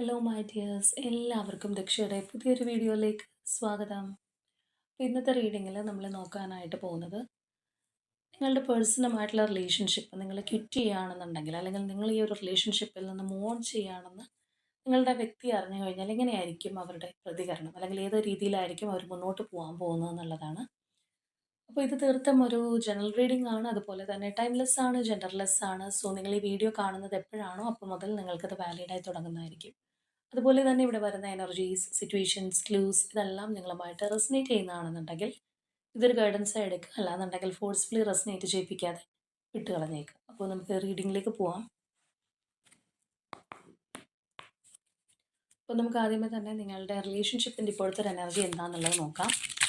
Hello my dears എല്ലാവർക്കും ദക്ഷയുടെ പുതിയൊരു വീഡിയോയിലേക്ക് സ്വാഗതം. ഇന്നത്തെ റീഡിങ്ങിൽ നമ്മൾ നോക്കാനായിട്ട് പോകുന്നത് നിങ്ങളുടെ പേഴ്സണുമായിട്ടുള്ള റിലേഷൻഷിപ്പ് നിങ്ങൾ ക്വിറ്റ് ചെയ്യുകയാണെന്നുണ്ടെങ്കിൽ അല്ലെങ്കിൽ നിങ്ങൾ ഈ ഒരു റിലേഷൻഷിപ്പിൽ നിന്ന് മൂവ് ഓൺ ചെയ്യുകയാണെന്ന് നിങ്ങളുടെ വ്യക്തി അറിഞ്ഞു കഴിഞ്ഞാൽ എങ്ങനെയായിരിക്കും അവരുടെ പ്രതികരണം? അല്ലെങ്കിൽ ഏത് രീതിയിലായിരിക്കും അവർ മുന്നോട്ട് പോകാൻ പോകുന്നത് എന്നുള്ളതാണ്. അപ്പോൾ ഇത് തീർത്തും ഒരു ജനറൽ റീഡിംഗ് ആണ്. അതുപോലെ തന്നെ ടൈംലെസ് ആണ് ജെൻഡർലെസ് ആണ്. സോ നിങ്ങൾ ഈ വീഡിയോ കാണുന്നത് എപ്പോഴാണോ അപ്പോൾ മുതൽ നിങ്ങൾക്കത് വാലിഡായി തുടങ്ങുന്നതായിരിക്കും. അതുപോലെ തന്നെ ഇവിടെ വരുന്ന എനർജീസ് സിറ്റുവേഷൻസ് ക്ലൂസ് ഇതെല്ലാം നിങ്ങളുമായിട്ട് റെസിനേറ്റ് ചെയ്യുന്നതാണെന്നുണ്ടെങ്കിൽ ഇതൊരു ഗൈഡൻസ് എടുക്കുക. അല്ലാന്നുണ്ടെങ്കിൽ ഫോഴ്സ്ഫുള്ളി റെസിനേറ്റ് ചെയ്യിപ്പിക്കാതെ വിട്ട് കളഞ്ഞേക്കുക. അപ്പോൾ നമുക്ക് റീഡിങ്ങിലേക്ക് പോവാം. അപ്പോൾ നമുക്ക് ആദ്യമേ തന്നെ നിങ്ങളുടെ റിലേഷൻഷിപ്പിന്റെ ഇപ്പോഴത്തെ ഒരു എനർജി എന്താണെന്നുള്ളത് നോക്കാം.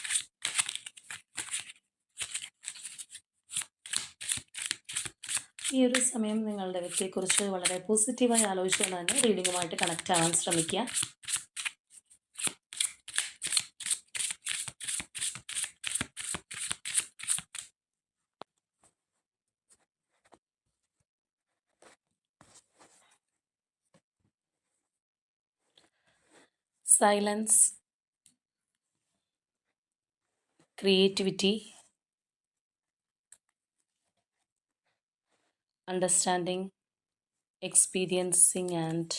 ഈ ഒരു സമയം നിങ്ങളുടെ വ്യക്തിയെക്കുറിച്ച് വളരെ പോസിറ്റീവായി ആലോചിച്ചുകൊണ്ട് തന്നെ റീഡിങ്ങുമായിട്ട് കണക്റ്റ് ആവാൻ ശ്രമിക്കുക. Silence creativity understanding, experiencing, and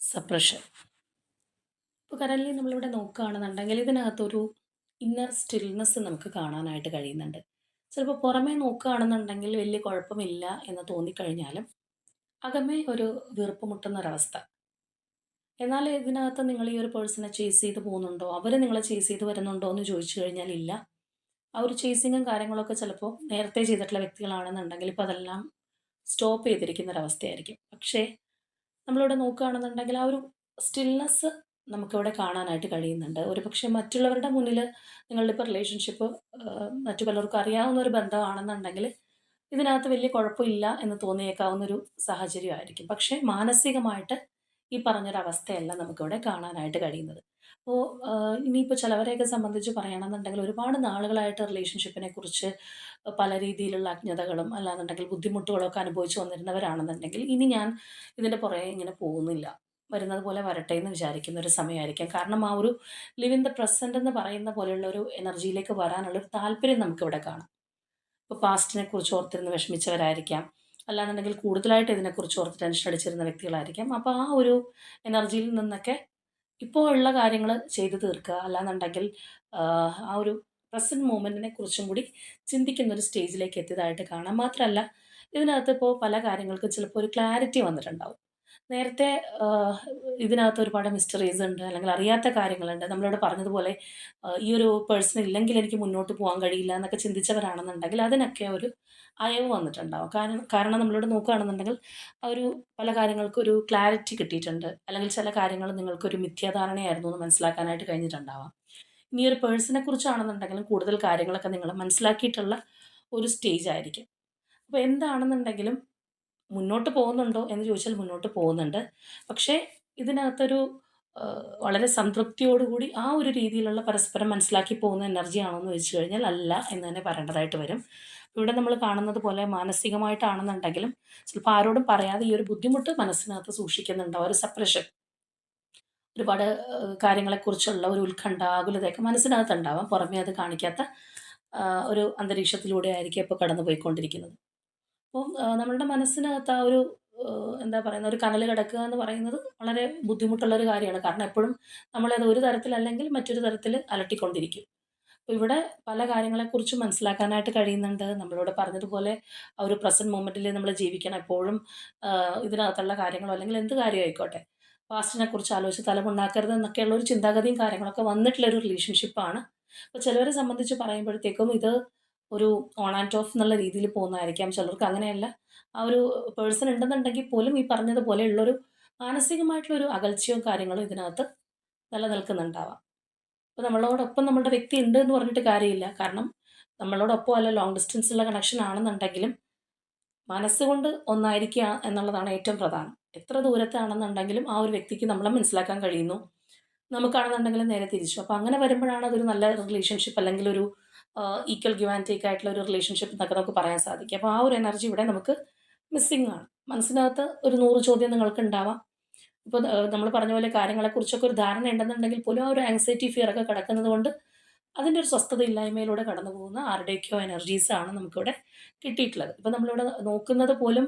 suppression ഇപ്പോൾ കറൻലി നമ്മളിവിടെ നോക്കുകയാണെന്നുണ്ടെങ്കിൽ ഇതിനകത്തൊരു ഇന്നർ സ്റ്റിൽനെസ് നമുക്ക് കാണാനായിട്ട് കഴിയുന്നുണ്ട്. ചിലപ്പോൾ പുറമേ നോക്കുകയാണെന്നുണ്ടെങ്കിൽ വലിയ കുഴപ്പമില്ല എന്ന് തോന്നിക്കഴിഞ്ഞാലും അകമേ ഒരു വീർപ്പ് മുട്ടുന്ന ഒരവസ്ഥ എന്നാൽ ഇതിനകത്ത് നിങ്ങൾ ഈ ഒരു പേഴ്സണെ ചേസ് ചെയ്ത് പോകുന്നുണ്ടോ? അവർ നിങ്ങളെ ചേസ് ചെയ്ത് വരുന്നുണ്ടോ എന്ന് ചോദിച്ചു കഴിഞ്ഞാൽ ഇല്ല. ആ ഒരു ചേസിങ്ങും കാര്യങ്ങളൊക്കെ ചിലപ്പോൾ നേരത്തെ ചെയ്തിട്ടുള്ള വ്യക്തികളാണെന്നുണ്ടെങ്കിൽ ഇപ്പോൾ അതെല്ലാം സ്റ്റോപ്പ് ചെയ്തിരിക്കുന്ന ഒരവസ്ഥയായിരിക്കും പക്ഷേ നമ്മളിവിടെ നോക്കുകയാണെന്നുണ്ടെങ്കിൽ ആ ഒരു സ്റ്റിൽനെസ് നമുക്കിവിടെ കാണാനായിട്ട് കഴിയുന്നുണ്ട്. ഒരു പക്ഷേ മറ്റുള്ളവരുടെ മുന്നിൽ നിങ്ങളുടെ ഇപ്പോൾ റിലേഷൻഷിപ്പ് മറ്റു പലർക്കും അറിയാവുന്ന ഒരു ബന്ധമാണെന്നുണ്ടെങ്കിൽ ഇതിനകത്ത് വലിയ കുഴപ്പമില്ല എന്ന് തോന്നിയേക്കാവുന്ന ഒരു സാഹചര്യമായിരിക്കും. പക്ഷേ മാനസികമായിട്ട് ഈ പറഞ്ഞൊരവസ്ഥയല്ല നമുക്കിവിടെ കാണാനായിട്ട് കഴിയുന്നത്. അപ്പോൾ ഇനിയിപ്പോൾ ചിലവരെയൊക്കെ സംബന്ധിച്ച് പറയണമെന്നുണ്ടെങ്കിൽ ഒരുപാട് നാളുകളായിട്ട് റിലേഷൻഷിപ്പിനെ കുറിച്ച് പല രീതിയിലുള്ള അജ്ഞതകളും അല്ലാന്നുണ്ടെങ്കിൽ ബുദ്ധിമുട്ടുകളൊക്കെ അനുഭവിച്ച് വന്നിരുന്നവരാണെന്നുണ്ടെങ്കിൽ ഇനി ഞാൻ ഇതിന്റെ പുറകെ ഇങ്ങനെ പോകുന്നില്ല. വരുന്നത് പോലെ വരട്ടെ എന്ന് വിചാരിക്കുന്ന ഒരു സമയമായിരിക്കാം. കാരണം ആ ഒരു ലിവ് ഇൻ ദ പ്രസന്റ് എന്ന് പറയുന്ന പോലെയുള്ള ഒരു എനർജിയിലേക്ക് വരാനുള്ള ഒരു താല്പര്യം നമുക്കിവിടെ കാണാം. ഇപ്പോൾ പാസ്റ്റിനെ കുറിച്ച് ഓർത്തിരുന്ന് വിഷമിച്ചവരായിരിക്കാം. അല്ലാന്നുണ്ടെങ്കിൽ കൂടുതലായിട്ട് ഇതിനെക്കുറിച്ച് ഓർത്ത് ടെൻഷൻ അടിച്ചിരുന്ന വ്യക്തികളായിരിക്കാം. അപ്പോൾ ആ ഒരു എനർജിയിൽ നിന്നൊക്കെ ഇപ്പോൾ ഉള്ള കാര്യങ്ങൾ ചെയ്തു തീർക്കുക. അല്ലാന്നുണ്ടെങ്കിൽ ആ ഒരു പ്രസന്റ് മൂമെന്റിനെ കുറിച്ചും കൂടി ചിന്തിക്കുന്ന ഒരു സ്റ്റേജിലേക്ക് എത്തിയതായിട്ട് കാണാം. മാത്രമല്ല ഇതിനകത്ത് ഇപ്പോൾ പല കാര്യങ്ങൾക്കും ചിലപ്പോൾ ഒരു ക്ലാരിറ്റി വന്നിട്ടുണ്ടാവും. നേരത്തെ ഇതിനകത്ത് ഒരുപാട് മിസ്റ്ററീസ് ഉണ്ട് അല്ലെങ്കിൽ അറിയാത്ത കാര്യങ്ങളുണ്ട്. നമ്മളിവിടെ പറഞ്ഞതുപോലെ ഈ ഒരു പേഴ്സൺ ഇല്ലെങ്കിൽ എനിക്ക് മുന്നോട്ട് പോകാൻ കഴിയില്ല എന്നൊക്കെ ചിന്തിച്ചവരാണെന്നുണ്ടെങ്കിൽ അതിനൊക്കെ ഒരു അയവ് വന്നിട്ടുണ്ടാവും. കാരണം കാരണം നമ്മളോട് നോക്കുകയാണെന്നുണ്ടെങ്കിൽ ആ ഒരു പല കാര്യങ്ങൾക്കും ഒരു ക്ലാരിറ്റി കിട്ടിയിട്ടുണ്ട്. അല്ലെങ്കിൽ ചില കാര്യങ്ങൾ നിങ്ങൾക്കൊരു മിഥ്യാധാരണയായിരുന്നു എന്ന് മനസ്സിലാക്കാനായിട്ട് കഴിഞ്ഞിട്ടുണ്ടാവാം. ഇനി ഒരു പേഴ്സണെ കുറിച്ചാണെന്നുണ്ടെങ്കിലും കൂടുതൽ കാര്യങ്ങളൊക്കെ നിങ്ങൾ മനസ്സിലാക്കിയിട്ടുള്ള ഒരു സ്റ്റേജ് ആയിരിക്കും. അപ്പോൾ എന്താണെന്നുണ്ടെങ്കിലും മുന്നോട്ട് പോകുന്നുണ്ടോ എന്ന് ചോദിച്ചാൽ മുന്നോട്ട് പോകുന്നുണ്ട്. പക്ഷേ ഇതിനകത്തൊരു വളരെ സംതൃപ്തിയോടുകൂടി ആ ഒരു രീതിയിലുള്ള പരസ്പരം മനസ്സിലാക്കി പോകുന്ന എനർജി ആണോ എന്ന് ചോദിച്ചു കഴിഞ്ഞാൽ അല്ല എന്ന് തന്നെ പറയേണ്ടതായിട്ട് വരും. ഇവിടെ നമ്മൾ കാണുന്നത് പോലെ മാനസികമായിട്ടാണെന്നുണ്ടെങ്കിലും ചിലപ്പോൾ ആരോടും പറയാതെ ഈ ഒരു ബുദ്ധിമുട്ട് മനസ്സിനകത്ത് സൂക്ഷിക്കുന്നുണ്ടോ ഒരു സപ്രഷൻ ഒരുപാട് കാര്യങ്ങളെക്കുറിച്ചുള്ള ഒരു ഉത്കണ്ഠ ആകുലതയൊക്കെ മനസ്സിനകത്ത് ഉണ്ടാവാം പുറമേ അത് കാണിക്കാത്ത ഒരു അന്തരീക്ഷത്തിലൂടെ ആയിരിക്കും ഇപ്പോൾ കടന്നു പോയിക്കൊണ്ടിരിക്കുന്നത് അപ്പം നമ്മളുടെ മനസ്സിനകത്ത് ആ ഒരു എന്താ പറയുന്ന ഒരു കനൽ കിടക്കുക എന്ന് പറയുന്നത് വളരെ ബുദ്ധിമുട്ടുള്ള ഒരു കാര്യമാണ്. കാരണം എപ്പോഴും നമ്മളത് ഒരു തരത്തിലല്ലെങ്കിൽ മറ്റൊരു തരത്തിൽ അലട്ടിക്കൊണ്ടിരിക്കും. അപ്പോൾ ഇവിടെ പല കാര്യങ്ങളെക്കുറിച്ചും മനസ്സിലാക്കാനായിട്ട് കഴിയുന്നുണ്ട്. നമ്മളിവിടെ പറഞ്ഞതുപോലെ ആ ഒരു പ്രസന്റ് മൊമെന്റിൽ നമ്മൾ ജീവിക്കണം. എപ്പോഴും ഇതിനകത്തുള്ള കാര്യങ്ങളോ അല്ലെങ്കിൽ എന്ത് കാര്യമായിക്കോട്ടെ പാസ്റ്റിനെ കുറിച്ച് ആലോചിച്ച് തലമുണ്ടാക്കരുത് എന്നൊക്കെയുള്ള ഒരു ചിന്താഗതിയും കാര്യങ്ങളൊക്കെ വന്നിട്ടുള്ള ഒരു റിലേഷൻഷിപ്പാണ് അപ്പോൾ ചിലവരെ സംബന്ധിച്ച് പറയുമ്പോഴത്തേക്കും ഇത് ഒരു ഓൺ ആൻഡ് ഓഫ് എന്നുള്ള രീതിയിൽ പോകുന്നതായിരിക്കാം. ചിലർക്ക് അങ്ങനെയല്ല. ആ ഒരു പേഴ്സൺ ഉണ്ടെന്നുണ്ടെങ്കിൽ പോലും ഈ പറഞ്ഞതുപോലെയുള്ളൊരു മാനസികമായിട്ടുള്ളൊരു അകൽച്ചയും കാര്യങ്ങളും ഇതിനകത്ത് നിലനിൽക്കുന്നുണ്ടാവാം. അപ്പോൾ നമ്മളോടൊപ്പം നമ്മുടെ വ്യക്തി ഉണ്ട് എന്ന് പറഞ്ഞിട്ട് കാര്യമില്ല. കാരണം നമ്മളോടൊപ്പം അല്ല ലോങ് ഡിസ്റ്റൻസുള്ള കണക്ഷൻ ആണെന്നുണ്ടെങ്കിലും മനസ്സുകൊണ്ട് ഒന്നായിരിക്കുക എന്നുള്ളതാണ് ഏറ്റവും പ്രധാനം. എത്ര ദൂരത്താണെന്നുണ്ടെങ്കിലും ആ ഒരു വ്യക്തിക്ക് നമ്മളെ മനസ്സിലാക്കാൻ കഴിയുന്നു. നമുക്കാണെന്നുണ്ടെങ്കിലും നേരെ തിരിച്ചു. അപ്പോൾ അങ്ങനെ വരുമ്പോഴാണ് അതൊരു നല്ല റിലേഷൻഷിപ്പ് അല്ലെങ്കിൽ ഒരു ഈക്വൽ ഗിവ് ആൻഡ് ടേക്ക് ആയിട്ടുള്ള ഒരു റിലേഷൻഷിപ്പ് എന്നൊക്കെ നമുക്ക് പറയാൻ സാധിക്കും അപ്പോൾ ആ ഒരു എനർജി ഇവിടെ നമുക്ക് മിസ്സിംഗ് ആണ്. മനസ്സിനകത്ത് ഒരു നൂറ് ചോദ്യം നിങ്ങൾക്ക് ഉണ്ടാവാം. ഇപ്പോൾ നമ്മൾ പറഞ്ഞ പോലെ കാര്യങ്ങളെക്കുറിച്ചൊക്കെ ഒരു ധാരണ ഉണ്ടെന്നുണ്ടെങ്കിൽ പോലും ആ ഒരു ആങ്സൈറ്റി ഫിയർ ഒക്കെ കിടക്കുന്നത് കൊണ്ട് അതിന്റെ ഒരു സ്വസ്ഥത ഇല്ലായ്മയിലൂടെ കടന്നു പോകുന്ന ആരുടെയൊക്കെയോ എനർജീസാണ് നമുക്കിവിടെ കിട്ടിയിട്ടുള്ളത്. ഇപ്പോൾ നമ്മളിവിടെ നോക്കുന്നത് പോലും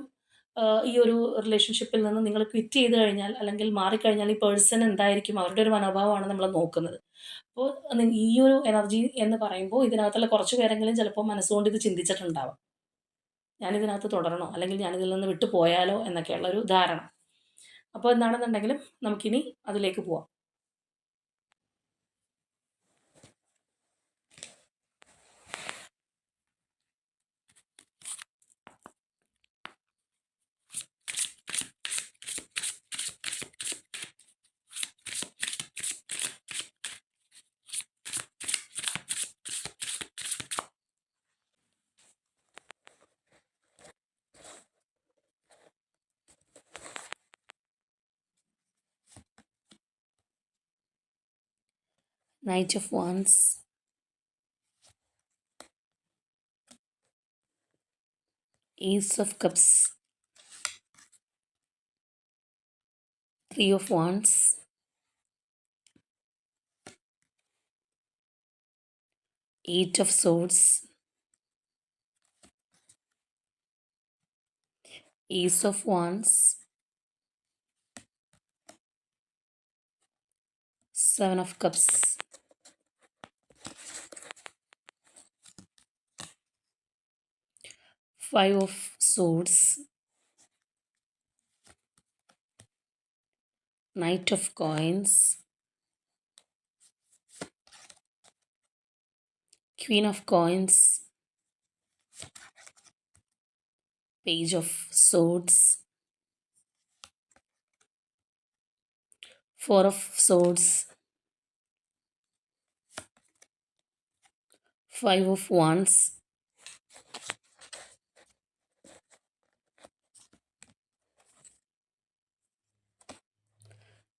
ഈ ഒരു റിലേഷൻഷിപ്പിൽ നിന്ന് നിങ്ങൾ ക്വിറ്റ് ചെയ്ത് കഴിഞ്ഞാൽ അല്ലെങ്കിൽ മാറിക്കഴിഞ്ഞാൽ ഈ പേഴ്സൺ എന്തായിരിക്കും? അവരുടെ ഒരു മനോഭാവമാണ് നമ്മൾ നോക്കുന്നത്. അപ്പോൾ ഈ ഒരു എനർജി എന്ന് പറയുമ്പോൾ ഇതിനകത്തുള്ള കുറച്ച് പേരെങ്കിലും ചിലപ്പോൾ മനസ്സുകൊണ്ട് ഇത് ചിന്തിച്ചിട്ടുണ്ടാവാം. ഞാനിതിനകത്ത് തുടരണോ? അല്ലെങ്കിൽ ഞാനിതിൽ നിന്ന് വിട്ടുപോയാലോ? എന്നൊക്കെയുള്ള ഒരു ധാരണ. അപ്പോൾ എന്താണെന്നുണ്ടെങ്കിലും നമുക്കിനി അതിലേക്ക് പോവാം. Knight of Wands, Ace of Cups, Three of Wands, Eight of Swords, Ace of Wands, Seven of Cups, Five of Swords, Knight of Coins, Queen of Coins, Page of Swords, Four of Swords, Five of Wands,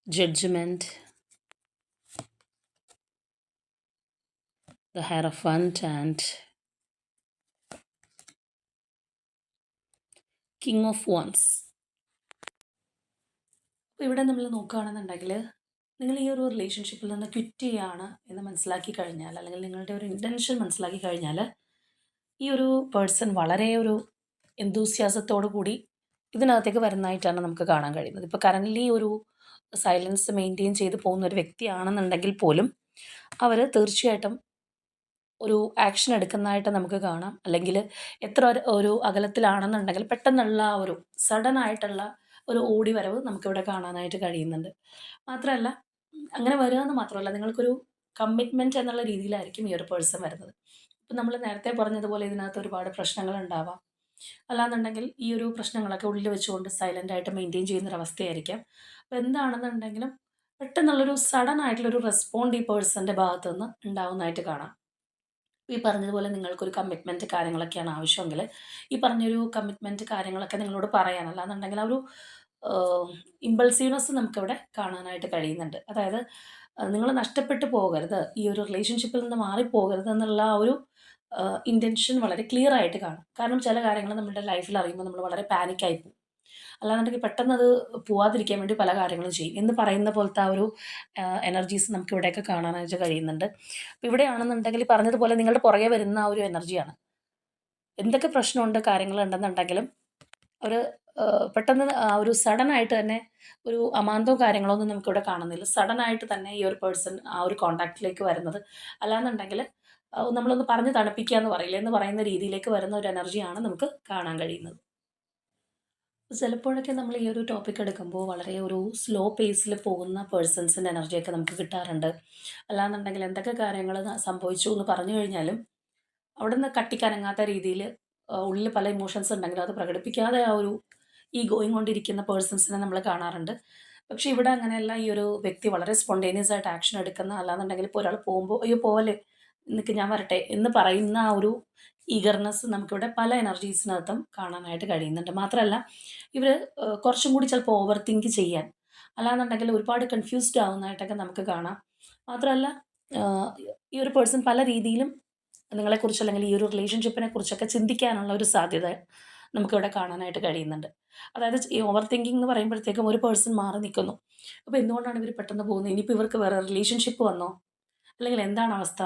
Judgment, the Hierophant, and King of Wands. അപ്പോൾ ഇവിടെ നമ്മൾ നോക്കുകയാണെന്നുണ്ടെങ്കിൽ നിങ്ങൾ ഈ ഒരു റിലേഷൻഷിപ്പിൽ നിന്ന് quit ചെയ്യാണ് എന്ന് മനസ്സിലാക്കി കഴിഞ്ഞാൽ അല്ലെങ്കിൽ നിങ്ങളുടെ ഒരു ഇന്റൻഷൻ മനസ്സിലാക്കി കഴിഞ്ഞാൽ ഈ ഒരു പേഴ്സൺ വളരെ ഒരു എന്തൂസ്യാസത്തോടു കൂടി ഇതിനകത്തേക്ക് വരുന്നതായിട്ടാണ് നമുക്ക് കാണാൻ കഴിയുന്നത്. ഇപ്പോൾ കറന്റ്ലി ഒരു സൈലൻസ് മെയിന്റെയിൻ ചെയ്ത് പോകുന്ന ഒരു വ്യക്തിയാണെന്നുണ്ടെങ്കിൽ പോലും അവർ തീർച്ചയായിട്ടും ഒരു ആക്ഷൻ എടുക്കുന്നതായിട്ട് നമുക്ക് കാണാം. അല്ലെങ്കിൽ എത്ര ഒരു അകലത്തിലാണെന്നുണ്ടെങ്കിൽ പെട്ടെന്നുള്ള ഒരു സഡൻ ആയിട്ടുള്ള ഒരു ഓടി വരവ് നമുക്കിവിടെ കാണാനായിട്ട് കഴിയുന്നുണ്ട്. മാത്രമല്ല അങ്ങനെ വരിക എന്ന് മാത്രമല്ല നിങ്ങൾക്കൊരു കമ്മിറ്റ്മെന്റ് എന്നുള്ള രീതിയിലായിരിക്കും ഈ ഒരു പേഴ്സൺ വരുന്നത്. ഇപ്പം നമ്മൾ നേരത്തെ പറഞ്ഞതുപോലെ ഇതിനകത്ത് ഒരുപാട് പ്രശ്നങ്ങൾ ഉണ്ടാവാം അല്ലാന്നുണ്ടെങ്കിൽ ഈ ഒരു പ്രശ്നങ്ങളൊക്കെ ഉള്ളിൽ വെച്ചുകൊണ്ട് സൈലന്റ് ആയിട്ട് മെയിന്റെയിൻ ചെയ്യുന്നൊരവസ്ഥയായിരിക്കാം അപ്പോൾ എന്താണെന്നുണ്ടെങ്കിലും പെട്ടെന്നുള്ളൊരു സഡൻ ആയിട്ടുള്ളൊരു റെസ്പോണ്ട് ഈ പേഴ്സന്റെ ഭാഗത്തു നിന്ന് ഉണ്ടാവുന്നതായിട്ട് കാണാം. ഈ പറഞ്ഞതുപോലെ നിങ്ങൾക്കൊരു കമ്മിറ്റ്മെന്റ് കാര്യങ്ങളൊക്കെയാണ് ആവശ്യമെങ്കിൽ ഈ പറഞ്ഞൊരു കമ്മിറ്റ്മെന്റ് കാര്യങ്ങളൊക്കെ നിങ്ങളോട് പറയാനല്ല എന്നുണ്ടെങ്കിൽ ആ ഒരു ഇമ്പൾസീവ്നെസ് നമുക്കിവിടെ കാണാനായിട്ട് കഴിയുന്നുണ്ട്. അതായത് നിങ്ങൾ നഷ്ടപ്പെട്ടു പോകരുത്. ഈ ഒരു റിലേഷൻഷിപ്പിൽ നിന്ന് മാറിപ്പോകരുത് എന്നുള്ള ആ ഒരു ഇന്റൻഷൻ വളരെ ക്ലിയർ ആയിട്ട് കാണും. കാരണം ചില കാര്യങ്ങൾ നമ്മുടെ ലൈഫിൽ അറിയുമ്പോൾ നമ്മൾ വളരെ പാനിക്കായി പോകും. അല്ലാന്നുണ്ടെങ്കിൽ പെട്ടെന്ന് അത് പോവാതിരിക്കാൻ വേണ്ടി പല കാര്യങ്ങളും ചെയ്യും. എന്ന് പറയുന്ന പോലത്തെ ആ ഒരു എനർജീസ് നമുക്ക് ഇവിടെയൊക്കെ കാണാനായിട്ട് കഴിയുന്നുണ്ട്. അപ്പോൾ ഇവിടെയാണെന്നുണ്ടെങ്കിൽ പറഞ്ഞതുപോലെ നിങ്ങളുടെ പുറകെ വരുന്ന ആ ഒരു എനർജിയാണ് എന്തൊക്കെ പ്രശ്നമുണ്ട് കാര്യങ്ങളുണ്ടെന്നുണ്ടെങ്കിലും ഒരു പെട്ടെന്ന് ഒരു സഡൻ ആയിട്ട് തന്നെ ഒരു അമാന്തവും കാര്യങ്ങളോ ഒന്നും നമുക്കിവിടെ കാണുന്നില്ല. സഡൻ ആയിട്ട് തന്നെ ഈ ഒരു പേഴ്സൺ ആ ഒരു കോണ്ടാക്റ്റിലേക്ക് വരുന്നത്. അല്ലാന്നുണ്ടെങ്കിൽ നമ്മളൊന്ന് പറഞ്ഞ് തണുപ്പിക്കുക എന്ന് പറയില്ല? എന്ന് പറയുന്ന രീതിയിലേക്ക് വരുന്ന ഒരു എനർജിയാണ് നമുക്ക് കാണാൻ കഴിയുന്നത്. ചിലപ്പോഴൊക്കെ നമ്മൾ ഈ ഒരു ടോപ്പിക് എടുക്കുമ്പോൾ വളരെ ഒരു സ്ലോ പേസിൽ പോകുന്ന പേഴ്സൺസിന്റെ എനർജിയൊക്കെ നമുക്ക് കിട്ടാറുണ്ട്. അല്ലാന്നുണ്ടെങ്കിൽ എന്തൊക്കെ കാര്യങ്ങൾ സംഭവിച്ചു എന്ന് പറഞ്ഞു കഴിഞ്ഞാലും അവിടെ നിന്ന് കട്ടിക്കനങ്ങാത്ത രീതിയിൽ ഉള്ളിൽ പല ഇമോഷൻസ് ഉണ്ടെങ്കിലും അത് പ്രകടിപ്പിക്കാതെ ആ ഒരു ഈ ഗോയിങ് കൊണ്ടിരിക്കുന്ന പേഴ്സൺസിനെ നമ്മൾ കാണാറുണ്ട്. പക്ഷേ ഇവിടെ അങ്ങനെയല്ല. ഈ ഒരു വ്യക്തി വളരെ സ്പോണ്ടേനിയസ് ആയിട്ട് ആക്ഷൻ എടുക്കുന്ന അല്ലാന്നുണ്ടെങ്കിൽ ഇപ്പോൾ ഒരാൾ പോകുമ്പോൾ അയ്യോ പോലെ നിനക്ക് ഞാൻ വരട്ടെ എന്ന് പറയുന്ന ആ ഒരു ഈഗർനെസ് നമുക്കിവിടെ പല എനർജീസിനകത്തും കാണാനായിട്ട് കഴിയുന്നുണ്ട്. മാത്രമല്ല ഇവർ കുറച്ചും കൂടി ചിലപ്പോൾ ഓവർ തിങ്ക് ചെയ്യാൻ അല്ലാന്നുണ്ടെങ്കിൽ ഒരുപാട് കൺഫ്യൂസ്ഡ് ആവുന്നതായിട്ടൊക്കെ നമുക്ക് കാണാം. മാത്രമല്ല ഈ ഒരു പേഴ്സൺ പല രീതിയിലും നിങ്ങളെക്കുറിച്ച് അല്ലെങ്കിൽ ഈ ഒരു റിലേഷൻഷിപ്പിനെ കുറിച്ചൊക്കെ ചിന്തിക്കാനുള്ള ഒരു സാധ്യത നമുക്കിവിടെ കാണാനായിട്ട് കഴിയുന്നുണ്ട്. അതായത് ഈ ഓവർ തിങ്കിങ് എന്ന് പറയുമ്പോഴത്തേക്കും ഒരു പേഴ്സൺ മാറി നിൽക്കുന്നു. അപ്പോൾ എന്തുകൊണ്ടാണ് ഇവർ പെട്ടെന്ന് പോകുന്നത്? ഇനിയിപ്പോൾ ഇവർക്ക് വേറെ റിലേഷൻഷിപ്പ് വന്നോ? അല്ലെങ്കിൽ എന്താണ് അവസ്ഥ?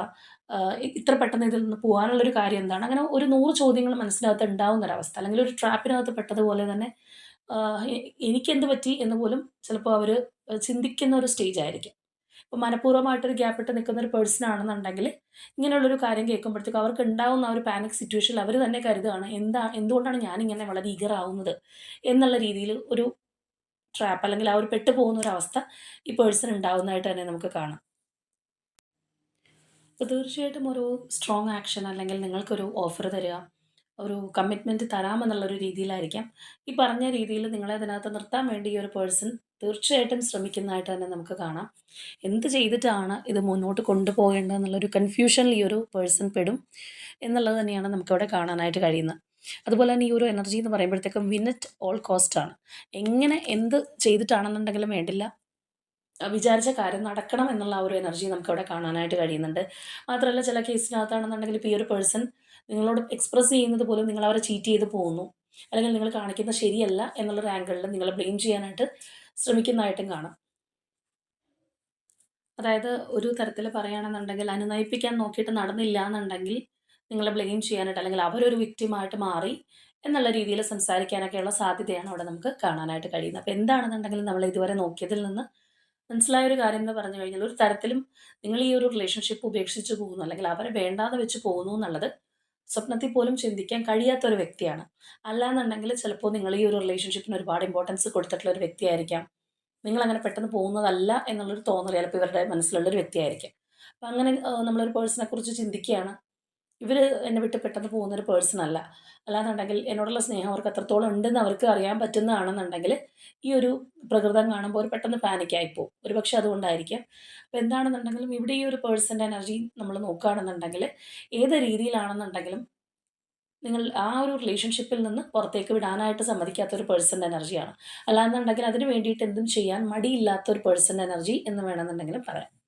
ഇത്ര പെട്ടെന്ന് ഇതിൽ നിന്ന് പോകാനുള്ളൊരു കാര്യം എന്താണ്? അങ്ങനെ ഒരു നൂറ് ചോദ്യങ്ങൾ മനസ്സിനകത്ത് ഉണ്ടാവുന്ന ഒരവസ്ഥ അല്ലെങ്കിൽ ഒരു ട്രാപ്പിനകത്ത് പെട്ടതുപോലെ തന്നെ എനിക്കെന്ത് പറ്റി എന്ന് പോലും ചിലപ്പോൾ അവർ ചിന്തിക്കുന്ന ഒരു സ്റ്റേജ് ആയിരിക്കും. ഇപ്പോൾ മനഃപൂർവമായിട്ടൊരു ഗ്യാപ്പ് ഇട്ട് നിൽക്കുന്ന ഒരു പേഴ്സൺ ആണെന്നുണ്ടെങ്കിൽ ഇങ്ങനെയുള്ളൊരു കാര്യം കേൾക്കുമ്പോഴത്തേക്കും അവർക്ക് ഉണ്ടാകുന്ന ഒരു പാനിക് സിറ്റുവേഷനിൽ അവർ തന്നെ കരുതുകയാണ് എന്താ എന്തുകൊണ്ടാണ് ഞാനിങ്ങനെ വളരെ ഈഗർ ആവുന്നത്? എന്നുള്ള രീതിയിൽ ഒരു ട്രാപ്പ് അല്ലെങ്കിൽ ആ ഒരു പെട്ടു പോകുന്ന ഒരു അവസ്ഥ ഈ പേഴ്സൺ ഉണ്ടാകുന്നതായിട്ട് തന്നെ നമുക്ക് കാണാം. അപ്പോൾ തീർച്ചയായിട്ടും ഒരു സ്ട്രോങ് ആക്ഷൻ അല്ലെങ്കിൽ നിങ്ങൾക്കൊരു ഓഫർ തരിക ഒരു കമ്മിറ്റ്മെന്റ് തരാമെന്നുള്ളൊരു രീതിയിലായിരിക്കാം. ഈ പറഞ്ഞ രീതിയിൽ നിങ്ങളെ അതിനകത്ത് നിർത്താൻ വേണ്ടി ഈ ഒരു പേഴ്സൺ തീർച്ചയായിട്ടും ശ്രമിക്കുന്നതായിട്ട് തന്നെ നമുക്ക് കാണാം. എന്ത് ചെയ്തിട്ടാണ് ഇത് മുന്നോട്ട് കൊണ്ടുപോകേണ്ടതെന്നുള്ളൊരു കൺഫ്യൂഷനിൽ ഈ ഒരു പേഴ്സൺ പെടും എന്നുള്ളത് തന്നെയാണ് നമുക്കവിടെ കാണാനായിട്ട് കഴിയുന്നത്. അതുപോലെ തന്നെ ഈ ഒരു എനർജി എന്ന് പറയുമ്പോഴത്തേക്കും വിൻ ഓൾ കോസ്റ്റ് ആണ്. എങ്ങനെ എന്ത് ചെയ്തിട്ടാണെന്നുണ്ടെങ്കിലും വേണ്ടില്ല. വിചാരിച്ച കാര്യം നടക്കണം എന്നുള്ള ആ ഒരു എനർജി നമുക്ക് അവിടെ കാണാനായിട്ട് കഴിയുന്നുണ്ട്. മാത്രമല്ല ചില കേസിനകത്താണെന്നുണ്ടെങ്കിൽ ഇപ്പോൾ ഈ ഒരു പേഴ്സൺ നിങ്ങളോട് എക്സ്പ്രസ് ചെയ്യുന്നത് പോലും നിങ്ങൾ അവരെ ചീറ്റ് ചെയ്ത് പോകുന്നു. അല്ലെങ്കിൽ നിങ്ങൾ കാണിക്കുന്ന ശരിയല്ല എന്നുള്ളൊരു ആംഗിളിൽ നിങ്ങളെ ബ്ലെയിം ചെയ്യാനായിട്ട് ശ്രമിക്കുന്നതായിട്ടും കാണാം. അതായത് ഒരു തരത്തിൽ പറയുകയാണെന്നുണ്ടെങ്കിൽ അനുനയിപ്പിക്കാൻ നോക്കിയിട്ട് നടന്നില്ല എന്നുണ്ടെങ്കിൽ നിങ്ങളെ ബ്ലെയിം ചെയ്യാനായിട്ട് അല്ലെങ്കിൽ അവരൊരു വിക്റ്റിമായിട്ട് മാറി എന്നുള്ള രീതിയിൽ സംസാരിക്കാനൊക്കെയുള്ള സാധ്യതയാണ് അവിടെ നമുക്ക് കാണാനായിട്ട് കഴിയുന്നത്. അപ്പോൾ എന്താണെന്നുണ്ടെങ്കിൽ നമ്മൾ ഇതുവരെ നോക്കിയതിൽ നിന്ന് മനസ്സിലായ ഒരു കാര്യം എന്ന് പറഞ്ഞു കഴിഞ്ഞാൽ ഒരു തരത്തിലും നിങ്ങൾ ഈ ഒരു റിലേഷൻഷിപ്പ് ഉപേക്ഷിച്ച് പോകുന്നു അല്ലെങ്കിൽ അവരെ വേണ്ടാതെ വെച്ച് പോകുന്നു എന്നുള്ളത് സ്വപ്നത്തിൽ പോലും ചിന്തിക്കാൻ കഴിയാത്ത ഒരു വ്യക്തിയാണ്. അല്ലാന്നുണ്ടെങ്കിൽ ചിലപ്പോൾ നിങ്ങൾ ഈ ഒരു റിലേഷൻഷിപ്പിന് ഒരുപാട് ഇമ്പോർട്ടൻസ് കൊടുത്തിട്ടുള്ള ഒരു വ്യക്തിയായിരിക്കാം. നിങ്ങൾ അങ്ങനെ പെട്ടെന്ന് പോകുന്നതല്ല എന്നുള്ളൊരു തോന്നൽ ചിലപ്പോൾ ഇവരുടെ മനസ്സിലുള്ളൊരു വ്യക്തിയായിരിക്കാം. അപ്പം അങ്ങനെ നമ്മളൊരു പേഴ്സണെ കുറിച്ച് ചിന്തിക്കുകയാണ്. ഇവർ എന്നെ വിട്ട് പെട്ടെന്ന് പോകുന്നൊരു പേഴ്സൺ അല്ല. അല്ലാന്നുണ്ടെങ്കിൽ എന്നോടുള്ള സ്നേഹം അവർക്ക് എത്രത്തോളം ഉണ്ടെന്ന് അവർക്ക് അറിയാൻ പറ്റുന്നതാണെന്നുണ്ടെങ്കിൽ ഈ ഒരു പ്രകൃതം കാണുമ്പോൾ ഒരു പെട്ടെന്ന് പാനിക്കായി പോകും. ഒരു പക്ഷേ അതുകൊണ്ടായിരിക്കാം. അപ്പോൾ എന്താണെന്നുണ്ടെങ്കിലും ഇവിടെ ഈ ഒരു പേഴ്സന്റെ എനർജി നമ്മൾ നോക്കുകയാണെന്നുണ്ടെങ്കിൽ ഏത് രീതിയിലാണെന്നുണ്ടെങ്കിലും നിങ്ങൾ ആ ഒരു റിലേഷൻഷിപ്പിൽ നിന്ന് പുറത്തേക്ക് വിടാനായിട്ട് സമ്മതിക്കാത്ത ഒരു പേഴ്സന്റെ എനർജിയാണ് അല്ലാന്നുണ്ടെങ്കിൽ അതിന് വേണ്ടിയിട്ട് എന്തും ചെയ്യാൻ മടിയില്ലാത്ത ഒരു പേഴ്സന്റെ എനർജി എന്ന് വേണമെന്നുണ്ടെങ്കിലും പറയാം.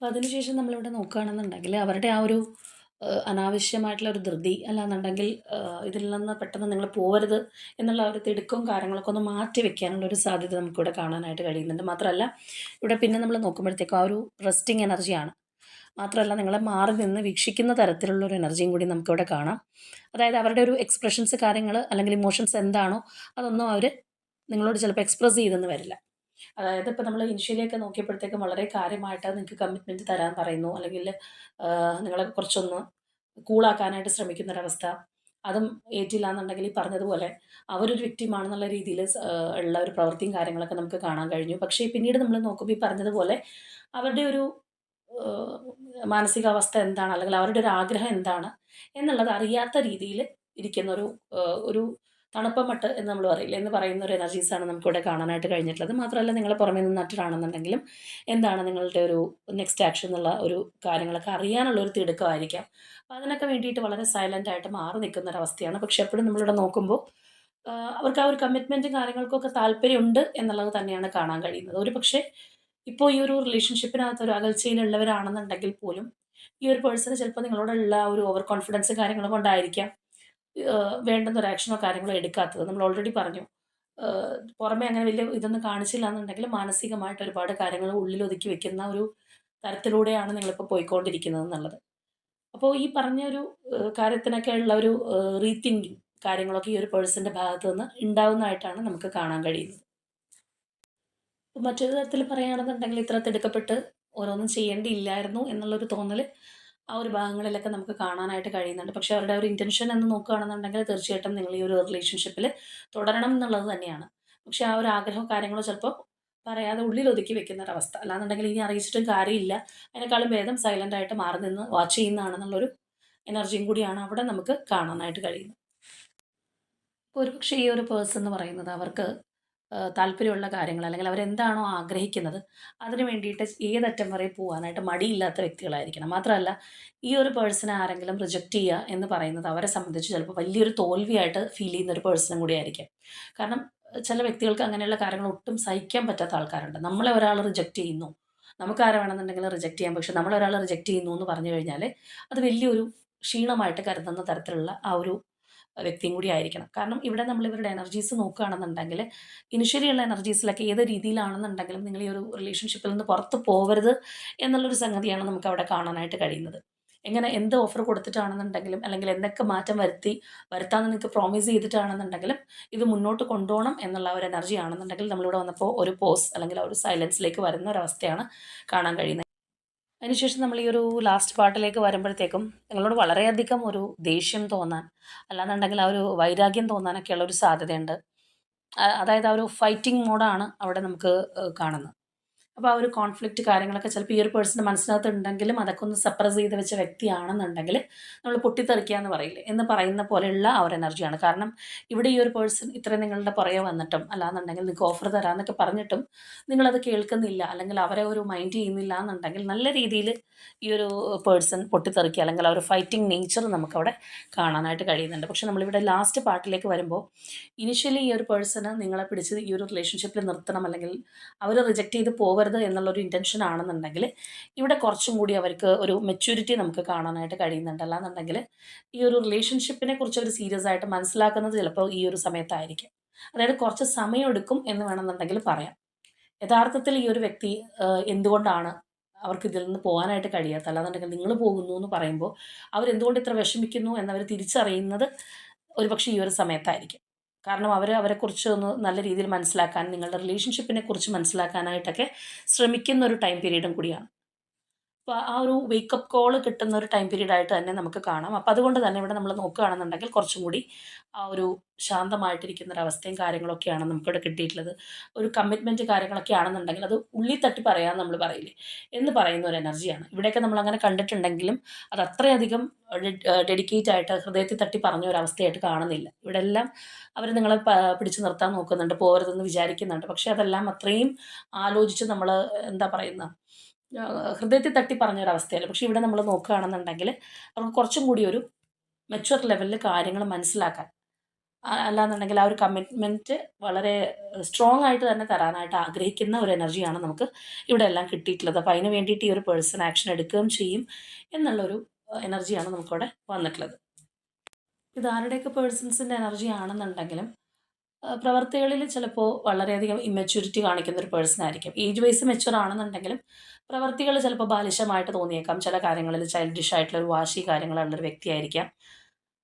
അപ്പോൾ അതിനുശേഷം നമ്മളിവിടെ നോക്കുകയാണെന്നുണ്ടെങ്കിൽ അവരുടെ ആ ഒരു അനാവശ്യമായിട്ടുള്ള ഒരു ധൃതി അല്ലാന്നുണ്ടെങ്കിൽ ഇതിൽ നിന്ന് പെട്ടെന്ന് നിങ്ങൾ പോകരുത് എന്നുള്ള ഒരു തിടുക്കവും കാര്യങ്ങളൊക്കെ ഒന്ന് മാറ്റി വെക്കാനുള്ള ഒരു സാധ്യത നമുക്കിവിടെ കാണാനായിട്ട് കഴിയുന്നുണ്ട്. മാത്രമല്ല ഇവിടെ പിന്നെ നമ്മൾ നോക്കുമ്പോഴത്തേക്കും ആ ഒരു റെസ്റ്റിംഗ് എനർജിയാണ് മാത്രമല്ല നിങ്ങളെ മാറി നിന്ന് വീക്ഷിക്കുന്ന തരത്തിലുള്ള ഒരു എനർജിയും കൂടി നമുക്കിവിടെ കാണാം. അതായത് അവരുടെ ഒരു എക്സ്പ്രഷൻസ് കാര്യങ്ങൾ അല്ലെങ്കിൽ ഇമോഷൻസ് എന്താണോ അതൊന്നും അവർ നിങ്ങളോട് ചിലപ്പോൾ എക്സ്പ്രസ് ചെയ്തെന്ന് വരില്ല. അതായത് ഇപ്പോൾ നമ്മൾ ഇനിഷ്യലിയൊക്കെ നോക്കിയപ്പോഴത്തേക്കും വളരെ കാര്യമായിട്ട് നിങ്ങൾക്ക് കമ്മിറ്റ്മെന്റ് തരാൻ പറയുന്നു. അല്ലെങ്കിൽ നിങ്ങളെ കുറച്ചൊന്ന് കൂളാക്കാനായിട്ട് ശ്രമിക്കുന്നൊരവസ്ഥ. അതും ഏറ്റില്ല എന്നുണ്ടെങ്കിൽ ഈ പറഞ്ഞതുപോലെ അവരൊരു വ്യക്തിമാണെന്നുള്ള രീതിയിൽ ഉള്ള ഒരു പ്രവൃത്തിയും കാര്യങ്ങളൊക്കെ നമുക്ക് കാണാൻ കഴിഞ്ഞു. പക്ഷേ പിന്നീട് നമ്മൾ നോക്കുമ്പോൾ ഈ പറഞ്ഞതുപോലെ അവരുടെ ഒരു മാനസികാവസ്ഥ എന്താണ്? അല്ലെങ്കിൽ അവരുടെ ഒരു ആഗ്രഹം എന്താണ്? എന്നുള്ളത് അറിയാത്ത രീതിയിൽ ഇരിക്കുന്ന ഒരു ഒരു തണുപ്പമട്ട് എന്ന് നമ്മൾ പറയില്ല? എന്ന് പറയുന്ന ഒരു എനർജീസാണ് നമുക്കിവിടെ കാണാനായിട്ട് കഴിഞ്ഞിട്ടുള്ളത്. മാത്രമല്ല നിങ്ങൾ പുറമേ നിന്ന് നിന്നിട്ടാണെന്നുണ്ടെങ്കിലും എന്താണ് നിങ്ങളുടെ ഒരു നെക്സ്റ്റ് ആക്ഷൻ എന്നുള്ള ഒരു കാര്യങ്ങളൊക്കെ അറിയാനുള്ള ഒരു തിടുക്കമായിരിക്കാം. അപ്പോൾ അതിനൊക്കെ വേണ്ടിയിട്ട് വളരെ സൈലന്റ് ആയിട്ട് മാറി നിൽക്കുന്ന ഒരു അവസ്ഥയാണ്. പക്ഷെ എപ്പോഴും നമ്മളിവിടെ നോക്കുമ്പോൾ അവർക്ക് ആ ഒരു കമ്മിറ്റ്മെന്റും കാര്യങ്ങൾക്കൊക്കെ താല്പര്യമുണ്ട് എന്നുള്ളത് തന്നെയാണ് കാണാൻ കഴിയുന്നത്. ഒരു പക്ഷേ ഇപ്പോൾ ഈ ഒരു റിലേഷൻഷിപ്പിനകത്ത് ഒരു അകൽച്ചയിലുള്ളവരാണെന്നുണ്ടെങ്കിൽ പോലും ഈ ഒരു പേഴ്സണ് ചിലപ്പോൾ നിങ്ങളോടുള്ള ഒരു ഓവർ കോൺഫിഡൻസ് കാര്യങ്ങളും കൊണ്ടായിരിക്കാം. വേണ്ടുന്ന ഒരു ആക്ഷനോ കാര്യങ്ങളോ എടുക്കാത്തത്. നമ്മൾ ഓൾറെഡി പറഞ്ഞു. പുറമെ അങ്ങനെ വലിയ ഇതൊന്നും കാണിച്ചില്ല എന്നുണ്ടെങ്കിൽ മാനസികമായിട്ട് ഒരുപാട് കാര്യങ്ങൾ ഉള്ളിൽ ഒതുക്കി വെക്കുന്ന ഒരു തരത്തിലൂടെയാണ് നിങ്ങളിപ്പോൾ പോയിക്കൊണ്ടിരിക്കുന്നത് എന്നുള്ളത്. അപ്പോൾ ഈ പറഞ്ഞ ഒരു കാര്യത്തിനൊക്കെ ഉള്ള ഒരു റീതിങ്കിങ് കാര്യങ്ങളൊക്കെ ഈ ഒരു പേഴ്സന്റെ ഭാഗത്ത് നിന്ന് ഉണ്ടാവുന്നതായിട്ടാണ് നമുക്ക് കാണാൻ കഴിയുന്നത്. മറ്റൊരു തരത്തിൽ പറയുകയാണെന്നുണ്ടെങ്കിൽ ഇത്ര തിടുക്കപ്പെട്ട് ഓരോന്നും ചെയ്യേണ്ടിയില്ലായിരുന്നു എന്നുള്ളൊരു തോന്നൽ ആ ഒരു ഭാഗങ്ങളിലൊക്കെ നമുക്ക് കാണാനായിട്ട് കഴിയുന്നുണ്ട്. പക്ഷേ അവരുടെ ഒരു ഇന്റൻഷൻ എന്ന് നോക്കുകയാണെന്നുണ്ടെങ്കിൽ തീർച്ചയായിട്ടും നിങ്ങൾ ഈ ഒരു റിലേഷൻഷിപ്പിൽ തുടരണം എന്നുള്ളത് തന്നെയാണ്. പക്ഷെ ആ ഒരു ആഗ്രഹവും കാര്യങ്ങളോ ചിലപ്പോൾ പറയാതെ ഉള്ളിൽ ഒതുക്കി വെക്കുന്ന ഒരവസ്ഥ അല്ലാന്നുണ്ടെങ്കിൽ ഇനി അറിയിച്ചിട്ടും കാര്യമില്ല. അതിനേക്കാളും ഭേദം സൈലന്റ് ആയിട്ട് മാറി നിന്ന് വാച്ച് ചെയ്യുന്നതാണെന്നുള്ളൊരു എനർജിയും കൂടിയാണ് അവിടെ നമുക്ക് കാണാനായിട്ട് കഴിയുന്നത്. ഒരുപക്ഷെ ഈ ഒരു പേഴ്സൺ എന്ന് പറയുന്നത് അവർക്ക് താല്പര്യമുള്ള കാര്യങ്ങൾ അല്ലെങ്കിൽ അവരെന്താണോ ആഗ്രഹിക്കുന്നത് അതിന് വേണ്ടിയിട്ട് ഏതറ്റം വരെ പോകാനായിട്ട് മടിയില്ലാത്ത വ്യക്തികളായിരിക്കണം. മാത്രമല്ല ഈ ഒരു പേഴ്സണെ ആരെങ്കിലും റിജക്റ്റ് ചെയ്യുക എന്ന് പറയുന്നത് അവരെ സംബന്ധിച്ച് ചിലപ്പോൾ വലിയൊരു തോൽവിയായിട്ട് ഫീൽ ചെയ്യുന്ന ഒരു പേഴ്സണും കൂടി ആയിരിക്കും. കാരണം ചില വ്യക്തികൾക്ക് അങ്ങനെയുള്ള കാര്യങ്ങൾ ഒട്ടും സഹിക്കാൻ പറ്റാത്ത ആൾക്കാരുണ്ട്. നമ്മളെ ഒരാൾ റിജക്റ്റ് ചെയ്യുന്നു. നമുക്ക് ആരെ വേണമെന്നുണ്ടെങ്കിൽ റിജക്റ്റ് ചെയ്യാം. പക്ഷെ നമ്മളൊരാൾ റിജക്റ്റ് ചെയ്യുന്നു എന്ന് പറഞ്ഞു കഴിഞ്ഞാൽ അത് വലിയൊരു ക്ഷീണമായിട്ട് കരുതുന്ന തരത്തിലുള്ള ആ ഒരു വ്യക്തിയും കൂടി ആയിരിക്കണം. കാരണം ഇവിടെ നമ്മൾ ഇവരുടെ എനർജീസ് നോക്കുകയാണെന്നുണ്ടെങ്കിൽ ഇനിഷ്യലി ഉള്ള എനർജീസിലൊക്കെ ഏത് രീതിയിലാണെന്നുണ്ടെങ്കിലും നിങ്ങൾ ഈ ഒരു റിലേഷൻഷിപ്പിൽ നിന്ന് പുറത്ത് പോകരുത് എന്നുള്ളൊരു സംഗതിയാണ് നമുക്ക് അവിടെ കാണാനായിട്ട് കഴിയുന്നത്. എങ്ങനെ എന്ത് ഓഫർ കൊടുത്തിട്ടാണെന്നുണ്ടെങ്കിലും അല്ലെങ്കിൽ എന്തൊക്കെ മാറ്റം വരുത്തി വരുത്താമെന്ന് നിങ്ങൾക്ക് പ്രോമിസ് ചെയ്തിട്ടാണെന്നുണ്ടെങ്കിലും ഇത് മുന്നോട്ട് കൊണ്ടുപോകണം എന്നുള്ള ഒരു എനർജി ആണെന്നുണ്ടെങ്കിൽ നമ്മളിവിടെ വന്നപ്പോൾ ഒരു പോസ് അല്ലെങ്കിൽ ഒരു സൈലൻസിലേക്ക് വരുന്ന ഒരവസ്ഥയാണ് കാണാൻ കഴിയുന്നത്. അതിനുശേഷം നമ്മൾ ഈ ഒരു ലാസ്റ്റ് പാട്ടിലേക്ക് വരുമ്പോഴത്തേക്കും നിങ്ങളോട് വളരെയധികം ഒരു ദേഷ്യം തോന്നാൻ അല്ലാന്നുണ്ടെങ്കിൽ ആ ഒരു വൈരാഗ്യം തോന്നാനൊക്കെയുള്ള ഒരു സാധ്യതയുണ്ട്. അതായത് ആ ഒരു ഫൈറ്റിംഗ് മോഡാണ് അവിടെ നമുക്ക് കാണുന്നത്. അപ്പോൾ ആ ഒരു കോൺഫ്ലിക്റ്റ് കാര്യങ്ങളൊക്കെ ചിലപ്പോൾ ഈ ഒരു പേഴ്സന്റെ മനസ്സിനകത്ത് ഉണ്ടെങ്കിലും അതൊക്കെ ഒന്ന് സപ്രസ് ചെയ്ത് വെച്ച വ്യക്തിയാണെന്നുണ്ടെങ്കിൽ നമ്മൾ പൊട്ടിത്തെറിക്കുക എന്ന് പറയില്ലേ? എന്ന് പറയുന്ന പോലെയുള്ള ആ ഒരു എനർജിയാണ് കാരണം ഇവിടെ ഈ ഒരു പേഴ്സൺ ഇത്രയും നിങ്ങളുടെ പുറകെ വന്നിട്ടും അല്ലാന്നുണ്ടെങ്കിൽ നിങ്ങൾക്ക് ഓഫർ തരാമെന്നൊക്കെ പറഞ്ഞിട്ടും നിങ്ങളത് കേൾക്കുന്നില്ല അല്ലെങ്കിൽ അവരെ ഒരു മൈൻഡ് ചെയ്യുന്നില്ല എന്നുണ്ടെങ്കിൽ നല്ല രീതിയിൽ ഈ ഒരു പേഴ്സൺ പൊട്ടിത്തെറിക്കുക അല്ലെങ്കിൽ ആ ഒരു ഫൈറ്റിംഗ് നേച്ചർ നമുക്കവിടെ കാണാനായിട്ട് കഴിയുന്നുണ്ട്. പക്ഷെ നമ്മളിവിടെ ലാസ്റ്റ് പാർട്ടിലേക്ക് വരുമ്പോൾ ഇനിഷ്യലി ഈ ഒരു പേഴ്സണ് നിങ്ങളെ പിടിച്ച് ഈ ഒരു റിലേഷൻഷിപ്പിൽ നിർത്തണം അല്ലെങ്കിൽ അവർ റിജക്റ്റ് ചെയ്ത് പോകരുത് എന്നുള്ളൊരു ഇന്റൻഷൻ ആണെന്നുണ്ടെങ്കിൽ ഇവിടെ കുറച്ചും കൂടി അവർക്ക് ഒരു മെച്യൂരിറ്റി നമുക്ക് കാണാനായിട്ട് കഴിയുന്നുണ്ട്. അല്ലാന്നുണ്ടെങ്കിൽ ഈ ഒരു റിലേഷൻഷിപ്പിനെ കുറിച്ച് അവർ സീരിയസ് ആയിട്ട് മനസ്സിലാക്കുന്നത് ചിലപ്പോൾ ഈ ഒരു സമയത്തായിരിക്കും. അതായത് കുറച്ച് സമയമെടുക്കും എന്ന് വേണമെന്നുണ്ടെങ്കിൽ പറയാം. യഥാർത്ഥത്തിൽ ഈ ഒരു വ്യക്തി എന്തുകൊണ്ടാണ് അവർക്ക് ഇതിൽ നിന്ന് പോകാനായിട്ട് കഴിയാത്ത അല്ലാന്നുണ്ടെങ്കിൽ നിങ്ങൾ പോകുന്നു എന്ന് പറയുമ്പോൾ അവരെന്തുകൊണ്ട് ഇത്ര വിഷമിക്കുന്നു എന്നവർ തിരിച്ചറിയുന്നത് ഒരുപക്ഷെ ഈ ഒരു സമയത്തായിരിക്കും. കാരണം അവർ അവരെക്കുറിച്ച് ഒന്ന് നല്ല രീതിയിൽ മനസ്സിലാക്കാൻ നിങ്ങളുടെ റിലേഷൻഷിപ്പിനെ കുറിച്ച് മനസ്സിലാക്കാനായിട്ടൊക്കെ ശ്രമിക്കുന്ന ഒരു ടൈം പീരീഡും കൂടിയാണ്. ആ ഒരു വേക്കപ്പ് കോൾ കിട്ടുന്ന ഒരു ടൈം പീരീഡ് ആയിട്ട് തന്നെ നമുക്ക് കാണാം. അപ്പോൾ അതുകൊണ്ട് തന്നെ ഇവിടെ നമ്മൾ നോക്കുകയാണെന്നുണ്ടെങ്കിൽ കുറച്ചും കൂടി ആ ഒരു ശാന്തമായിട്ടിരിക്കുന്ന ഒരു അവസ്ഥയും കാര്യങ്ങളൊക്കെയാണ് നമുക്കിവിടെ കിട്ടിയിട്ടുള്ളത്. ഒരു കമ്മിറ്റ്മെന്റ് കാര്യങ്ങളൊക്കെ ആണെന്നുണ്ടെങ്കിൽ അത് ഉള്ളിൽ തട്ടി പറയാൻ നമ്മൾ പറയില്ലേ? എന്ന് പറയുന്ന ഒരു എനർജിയാണ് ഇവിടെയൊക്കെ നമ്മൾ അങ്ങനെ കണ്ടിട്ടുണ്ടെങ്കിലും അത് അത്രയധികം ഡെഡിക്കേറ്റ് ആയിട്ട് ഹൃദയത്തിൽ തട്ടി പറഞ്ഞ ഒരു അവസ്ഥയായിട്ട് കാണുന്നില്ല. ഇവിടെ എല്ലാം അവർ നിങ്ങളെ പിടിച്ചു നിർത്താൻ നോക്കുന്നുണ്ട് പോകരുതെന്ന് വിചാരിക്കുന്നുണ്ട്. പക്ഷേ അതെല്ലാം അത്രയും ആലോചിച്ച് നമ്മൾ എന്താ പറയുന്ന ആ, ഹൃദയത്തിൽ തട്ടി പറഞ്ഞൊരവസ്ഥയല്ല? പക്ഷേ ഇവിടെ നമ്മൾ നോക്കുകയാണെന്നുണ്ടെങ്കിൽ അവർക്ക് കുറച്ചും കൂടി ഒരു മെച്ചുവർ ലെവലിൽ കാര്യങ്ങൾ മനസ്സിലാക്കാൻ. അല്ലാന്നുണ്ടെങ്കിൽ ആ ഒരു കമ്മിറ്റ്മെന്റ് വളരെ സ്ട്രോങ് ആയിട്ട് തന്നെ തരാനായിട്ട് ആഗ്രഹിക്കുന്ന ഒരു എനർജിയാണ് നമുക്ക് ഇവിടെ എല്ലാം കിട്ടിയിട്ടുള്ളത്. അപ്പോൾ അതിന് വേണ്ടിയിട്ട് ഈ ഒരു പേഴ്സൺ ആക്ഷൻ എടുക്കുകയും ചെയ്യും എന്നുള്ളൊരു എനർജിയാണ് നമുക്കവിടെ വന്നിട്ടുള്ളത്. ഇത് ആരുടെയൊക്കെ പേഴ്സൺസിന്റെ എനർജി ആണെന്നുണ്ടെങ്കിലും പ്രവർത്തികളിൽ ചിലപ്പോൾ വളരെയധികം ഇമ്മച്യൂരിറ്റി കാണിക്കുന്ന ഒരു പേഴ്സൺ ആയിരിക്കും. ഏജ് വൈസ് മെച്യൂർ ആണെന്നുണ്ടെങ്കിലും പ്രവർത്തികൾ ചിലപ്പോൾ ബാലിശമായിട്ട് തോന്നിയേക്കാം. ചില കാര്യങ്ങളിൽ ചൈൽഡിഷ് ആയിട്ടുള്ള ഒരു വാശി കാര്യങ്ങളുള്ള ഒരു വ്യക്തിയായിരിക്കാം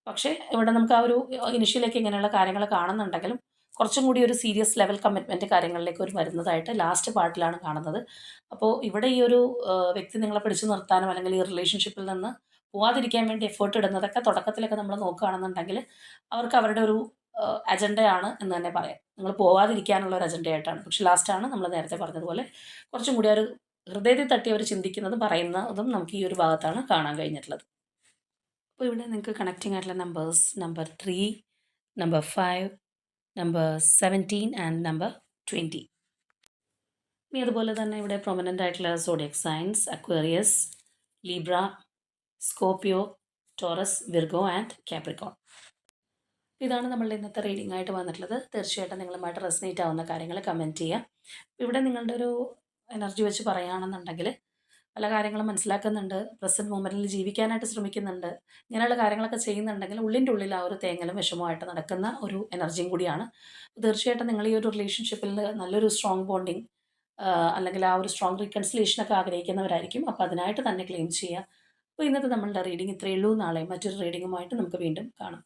പക്ഷേ ഇവിടെ നമുക്ക് ആ ഒരു ഇനിഷ്യലൊക്കെ ഇങ്ങനെയുള്ള കാര്യങ്ങൾ കാണുന്നുണ്ടെങ്കിലും കുറച്ചും കൂടി ഒരു സീരിയസ് ലെവൽ കമ്മിറ്റ്മെന്റ് കാര്യങ്ങളിലേക്ക് ഒരു വരുന്നതായിട്ട് ലാസ്റ്റ് പാർട്ടിലാണ് കാണുന്നത്. അപ്പോൾ ഇവിടെ ഈ ഒരു വ്യക്തി നിങ്ങളെ പിടിച്ചു നിർത്താനും അല്ലെങ്കിൽ ഈ റിലേഷൻഷിപ്പിൽ നിന്ന് പോവാതിരിക്കാൻ വേണ്ടി എഫേർട്ട് ഇടുന്നതൊക്കെ തുടക്കത്തിലൊക്കെ നമ്മൾ നോക്കുകയാണെന്നുണ്ടെങ്കിൽ അവർക്ക് അവരുടെ ഒരു അജണ്ടയാണ് എന്ന് തന്നെ പറയാം. നിങ്ങൾ പോവാതിരിക്കാനുള്ള ഒരു അജണ്ടയായിട്ടാണ്. പക്ഷെ ലാസ്റ്റാണ് നമ്മൾ നേരത്തെ പറഞ്ഞതുപോലെ കുറച്ചും കൂടി ഒരു ഹൃദയത്തിൽ തട്ടി അവർ ചിന്തിക്കുന്നതും പറയുന്നതും നമുക്ക് ഈ ഒരു ഭാഗത്താണ് കാണാൻ കഴിഞ്ഞിട്ടുള്ളത്. അപ്പോൾ ഇവിടെ നിങ്ങൾക്ക് കണക്റ്റിംഗ് ആയിട്ടുള്ള numbers number three number five number seventeen and number twenty ഇനി അതുപോലെ തന്നെ ഇവിടെ പ്രൊമനന്റ് ആയിട്ടുള്ള zodiac science Aquarius Libra Scorpio Taurus Virgo and Capricorn ഇതാണ് നമ്മളുടെ ഇന്നത്തെ റീഡിംഗ് ആയിട്ട് വന്നിട്ടുള്ളത്. തീർച്ചയായിട്ടും നിങ്ങളുമായിട്ട് റെസനേറ്റ് ആവുന്ന കാര്യങ്ങൾ കമന്റ് ചെയ്യുക ഇവിടെ നിങ്ങളുടെ ഒരു എനർജി വെച്ച് പറയുകയാണെന്നുണ്ടെങ്കിൽ പല കാര്യങ്ങളും മനസ്സിലാക്കുന്നുണ്ട്. പ്രസന്റ് മൊമെന്റിൽ ജീവിക്കാനായിട്ട് ശ്രമിക്കുന്നുണ്ട്. ഇങ്ങനെയുള്ള കാര്യങ്ങളൊക്കെ ചെയ്യുന്നുണ്ടെങ്കിൽ ഉള്ളിന്റെ ഉള്ളിൽ ആ ഒരു തേങ്ങലും വിഷമമായിട്ട് നടക്കുന്ന ഒരു എനർജിയും കൂടിയാണ്. തീർച്ചയായിട്ടും നിങ്ങൾ ഈ ഒരു റിലേഷൻഷിപ്പിൽ നല്ലൊരു സ്ട്രോങ് ബോണ്ടിങ് അല്ലെങ്കിൽ ആ ഒരു സ്ട്രോങ് റീകൺസിലേഷനൊക്കെ ആഗ്രഹിക്കുന്നവരായിരിക്കും. അപ്പോൾ അതിനായിട്ട് തന്നെ ക്ലെയിം ചെയ്യുക. അപ്പോൾ ഇന്നത്തെ നമ്മളുടെ റീഡിംഗ് ഇത്രയേ ഉള്ളൂ. നാളെ മറ്റൊരു റീഡിങ്ങുമായിട്ട് നമുക്ക് വീണ്ടും കാണാം.